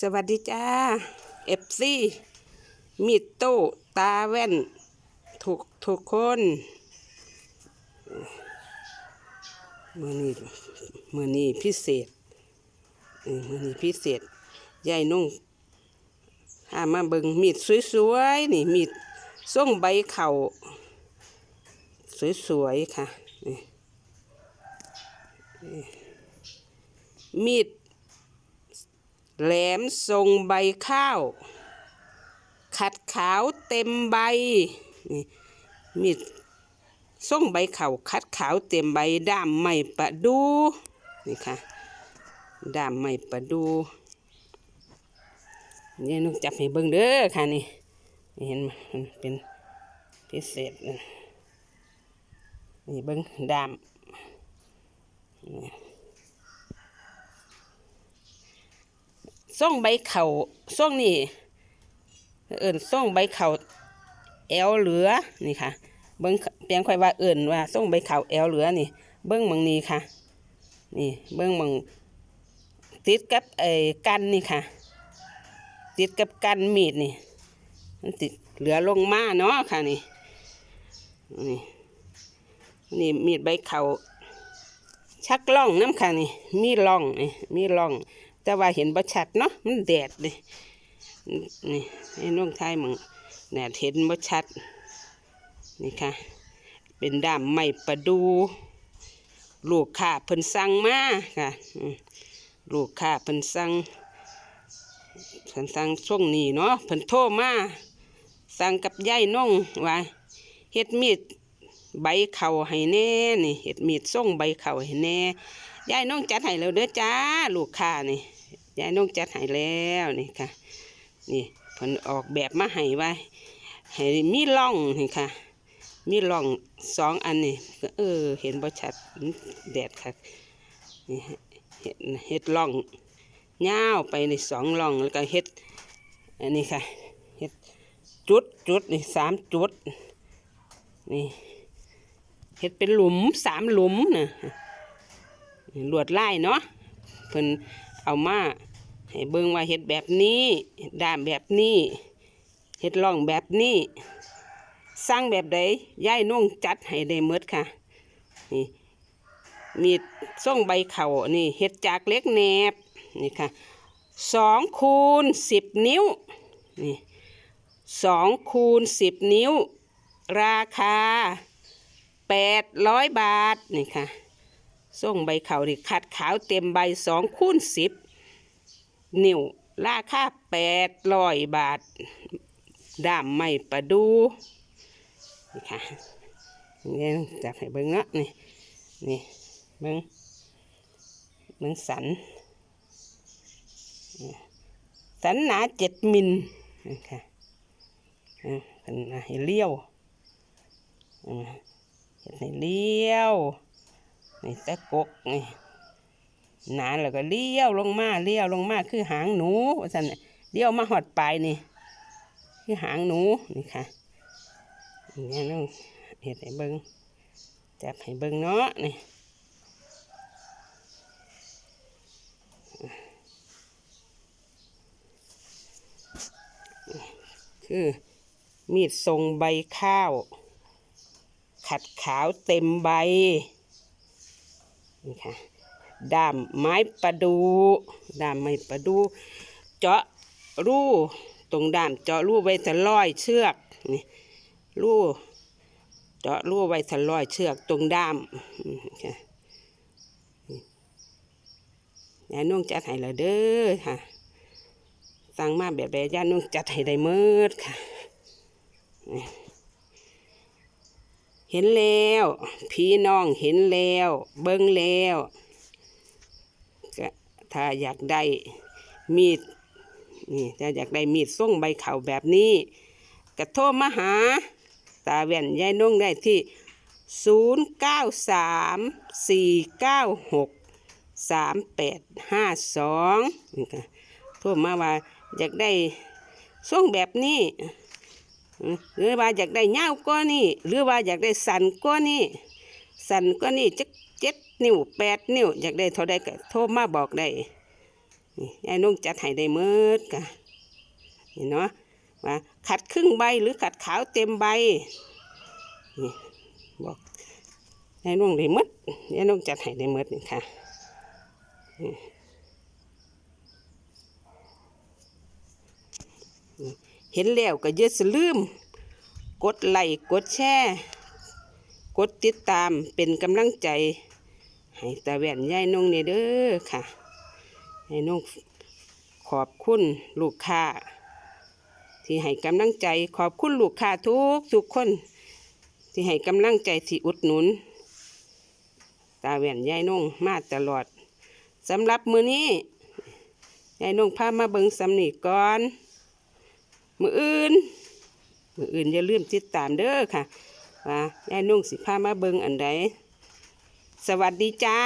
สวัสดีจ้าเอฟซีมีดโต้ตาแว่น ถูกทุกคนมือนี้มือนี้พิเศษมือนี้พิเศษยายนุ่งหามาเบิงมีดสวยๆนี่มีดส่งใบเข่าสวยๆค่ะนี่มีด แหลมทรงใบข้าว ขัดขาวเต็มใบนี่มีดทรงใบเขาวขัดขาวเต็มใบด้ามไม้ประดูนี่ค่ะด้ามไม้ประดูนี่นุกจับให้เบิ่งเด้อค่ะนี่เห็นไหมมันเป็นพิเศษนะนี่เบิ่งด้ามนี่ ส่งใบเขาส่งนี่เอิ่นส่งใบเข่าแอลเหลือนี่ค่ะเบิ้งเพียงค่อยว่าเอิ่นว่าส่งใบเข่าแอลเหลือนี่ เบิ้งมังนี้ค่ะ นี่เบิ้งมังติดกับไอ้กันนี่ค่ะ ติดกับกันมีดนี่มันติดเหลือลงมาเนาะค่ะนี่นี่นี่มีดใบเข่าชักล่องน้ำค่ะนี่มีล่องนี่มีล่อง แต่ว่าเห็นบ่ชัดเนาะมันแดดเลยนี่ให้น้องทายมึงแดดเห็นบ่ชัด นี่ค่ะ เป็นด้ามไม้ประดู ลูกค้าเพิ่นสั่งมาค่ะลูกค้าเพิ่นสั่งเพิ่นสั่งช่วงนี้เนาะเพิ่นโทรมาสั่งกับยายน้องว่าเฮ็ดมีดใบเข่าให้แน่นี่เฮ็ดมีดส่งใบเข่าให้แน่ยายน้องจัดให้แล้วเด้อจ้า ลูกค้านี่ ยายน้องจัดให้แล้วนี่ค่ะ นี่เพิ่นออกแบบมาให้ไว้ให้มีร่องนี่ค่ะ มีร่องสองอันนี่ก็เออ เห็นบ่ชัดแดดค่ะนี่เฮ็ดเฮ็ดร่องยาวไปในสองร่องแล้วก็เฮ็ดอันนี้ค่ะเฮ็ดจุดจุดนี่สามจุดนี่เฮ็ดเป็นหลุมสามหลุมนะลวดลายเนาะเพิ่น เอามาให้เบิ่งว่าเฮ็ดแบบนี้ด้ามแบบนี้เฮ็ดร่องแบบนี้สร้างแบบใดยายนุ่งจัดให้ได้หมดค่ะนี่มีดส่งใบเข่านี่เฮ็ดจากเล็กแนบนี่ค่ะสองคูณสิบนิ้วนี่สองคูณสิบนิ้ว ราคาแปดร้อยบาทนี่ค่ะ ส่งใบเขาดิขัดขาวเต็มใบสองคูณสิบนิ้วราคาแปดร้อยบาทด้ามไม่ประดูนี่ค่ะนี่จับให้เบิ้งเนาะนี่นี่เบิ้งเบิ้งสันสันหนาเจ็ดมิลนี่ค่ะอ่าเป็นให้เลี้ยวอ่าเฮ็ดให้เลี้ยว นี่ตะกกนี่นาแล้วก็เลี้ยวลงมาเลี้ยวลงมาคือหางหนูว่าซั่นน่ะเลี้ยวมาหอดปลายนี่ คือหางหนูนี่ค่ะนี่น้องเห็ดให้เบิงจับให้เบิงเนาะนี่คือมีดทรงใบข้าว ขัดขาวเต็มใบ นี่ค่ะด้ามไม้ประดูด้ามไม้ประดู เจาะรูตรงด้ามเจาะรูไว้แต่ร้อยเชือกนี่รูเจาะรูไว้แต่ร้อยเชือกตรงด้ามค่ะยานุ่งจัดให้และเด้อค่ะสั่งมาแบบแบบยานุ่งจัดให้ได้เมิดค่ะ เห็นแล้ว พี่น้องเห็นแล้ว เบิ้งแล้วก็ถ้าอยากได้มีดนี่ถ้าอยากได้มีดส่งใบเข่าแบบนี้ก็โทรมาหา ตาแว่นยายนุ่งได้ที่ 0 9 3 4 9 6 3 8 5 2นี่ค่ะโทรมาว่าอยากได้ส่งแบบนี้ หรือว่าอยากได้ยาวกว่านี่หรือว่าอยากได้สันกว่านี่สันกว่านี่จักเจ็ดนิ้วแปดนิ้วอยากได้เท่าใดก็โทรมาบอกได้นี่ยายนุ่งจัดให้ได้เมิดกะนี่เนาะว่าขัดครึ่งใบหรือขัดขาวเต็มใบนี่บอกยายนุ่งได้หมดยายนุ่งจัดให้ได้เมิดนี่ค่ะนี่ เห็นแล้วก็อย่าสลืม กดไลค์กดแชร์กดติดตามเป็นกำลังใจ ให้ตาแว่นยายนงเนี่ยเด้อค่ะให้นงขอบคุณลูกค้า ที่ให้กำลังใจ ขอบคุณลูกค้าทุกทุกคน ที่ให้กำลังใจที่อุดหนุน ตาแหวนยายนงมาตลอดสำหรับมือนี้ยายนงพามาเบิงสำนีก่อน มืออื่น มืออื่นอย่าลืมติดตามเด้อค่ะ ว่ายายนงสิพามาเบิงอันใดสวัสดีจ้า